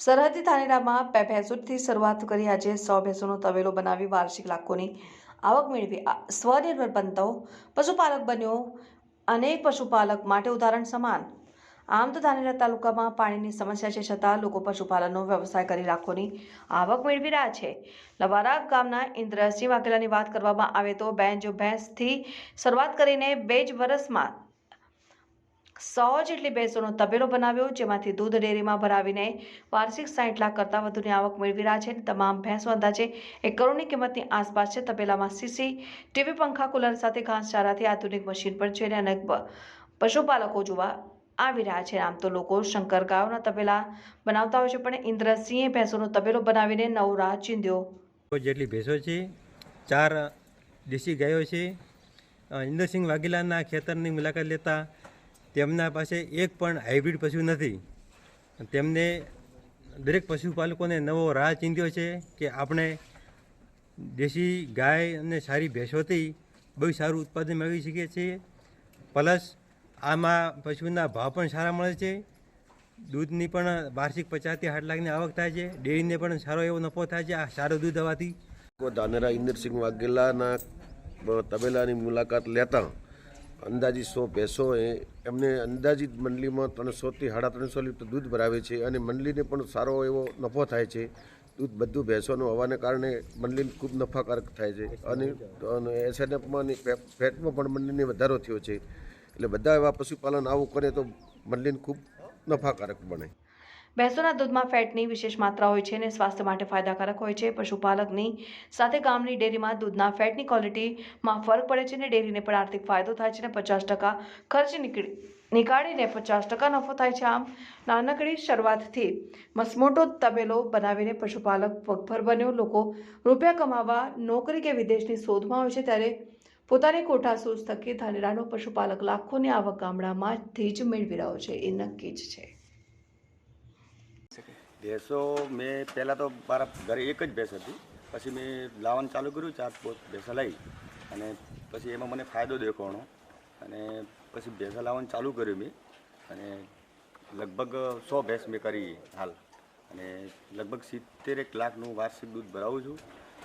સરહદી ધાનેરામાં બે ભેંસોથી શરૂઆત કરી આજે સો ભેંસોનો તવેલો બનાવી વાર્ષિક લાખોની આવક મેળવી. સ્વનિર્ભર બનતો પશુપાલક બન્યો અનેક પશુપાલક માટે ઉદાહરણ સમાન. આમ તો ધાનેરા તાલુકામાં પાણીની સમસ્યા છે છતાં લોકો પશુપાલનનો વ્યવસાય કરી લાખોની આવક મેળવી રહ્યા છે. લવારા ગામના ઇન્દ્રસિંહ વાઘેલાની વાત કરવામાં આવે તો બેન જો ભેંસથી શરૂઆત કરીને બે જ વર્ષમાં સો જેટલી ભેંસોનો તબેલો બનાવ્યો, જેમાંથી દૂધ ડેરીમાં ભરાવીને વાર્ષિક સાઠ લાખ કરતાં વધુની આવક મેળવી રહ્યા છે. તમામ ભેંસો અંદાજે એક કરોડની કિંમતની આસપાસ છે. તબેલામાં સીસી, ટીવી પંખા, કુલર સાથે ઘાસચારાથી આધુનિક મશીન પણ છે અને અનેક પશુપાલકો જોવા આવી રહ્યા છે. આમ તો લોકો શંકર ગાયોના તબેલા બનાવતા હોય છે, પણ ઇન્દ્રસિંહે ભેંસોનો તબેલો બનાવીને નવ રાહ ચીંધ્યો. જેટલી ભેંસો છે, ચાર દેશી ગાયો છે. ઇન્દ્રસિંહ વાઘેલાના ખેતરની મુલાકાત લેતા તેમના પાસે એક પણ હાઇબ્રિડ પશુ નથી. તેમને દરેક પશુપાલકોને નવો રાહ ચીંધ્યો છે કે આપણે દેશી ગાય અને સારી ભેંસોથી બહુ સારું ઉત્પાદન મેળવી શકીએ છીએ. પ્લસ આમાં પશુના ભાવ પણ સારા મળે છે. દૂધની પણ વાર્ષિક પચાસથી આઠ લાખની આવક થાય છે. ડેરીને પણ સારો એવો નફો થાય છે. આ સારું દૂધ આવવાથી ધાનેરા ઇન્દ્રસિંહ વાઘેલાના તબેલાની મુલાકાત લેતા અંદાજિત સો ભેંસો એમને અંદાજિત મંડલીમાં ત્રણસોથી સાડા ત્રણસો લીટર દૂધ ભરાવે છે અને મંડલીને પણ સારો એવો નફો થાય છે. દૂધ બધું ભેંસોનું હોવાને કારણે મંડલીને ખૂબ નફાકારક થાય છે. અને એસએનએફમાં ફેટમાં પણ મંડલીને વધારો થયો છે. એટલે બધા એવા પશુપાલન આવું કરે તો મંડલીને ખૂબ નફાકારક બને. ભેંસોના દૂધમાં ફેટની વિશેષ માત્રા હોય છે અને સ્વાસ્થ્ય માટે ફાયદાકારક હોય છે. પશુપાલકની સાથે ગામની ડેરીમાં દૂધના ફેટની ક્વોલિટીમાં ફરક પડે છે અને ડેરીને પણ આર્થિક ફાયદો થાય છે અને પચાસ ટકા ખર્ચ નીકળી, નીકાળીને પચાસ ટકા નફો થાય છે. આમ, નાનકડી શરૂઆતથી મસમોટો તબેલો બનાવીને પશુપાલક પગભર બન્યો. લોકો રૂપિયા કમાવા, નોકરી કે વિદેશની શોધમાં હોય છે ત્યારે પોતાની કોઠા સૂઝ થકી ધાનેરાનો પશુપાલક લાખોની આવક ગામડામાંથી જ મેળવી રહ્યો છે. એ નક્કી જ છે. ભેંસો મેં પહેલાં તો મારા ઘરે એક જ ભેંસ હતી. પછી મેં લાવવાનું ચાલુ કર્યું, ચાર પોત ભેંસા લઈ અને પછી એમાં મને ફાયદો દેખાણો. અને પછી ભેંસા લાવવાનું ચાલુ કર્યું મેં. અને લગભગ સો ભેંસ મેં કરી હાલ. અને લગભગ સિત્તેર લાખનું વાર્ષિક દૂધ ભરાવું છું.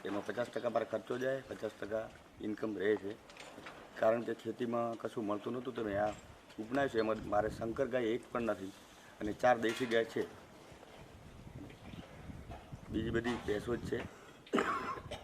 એમાં પચાસ ટકા મારા ખર્ચો જાય, પચાસ ટકા ઇન્કમ રહે છે. કારણ કે ખેતીમાં કશું મળતું નહોતું તો મેં આ ઉપનાવ્યું છે. એમાં મારે શંકર ગાય એક પણ નથી. અને ચાર દેશી ગાય છે. બીજી બધી ભેંસો જ છે.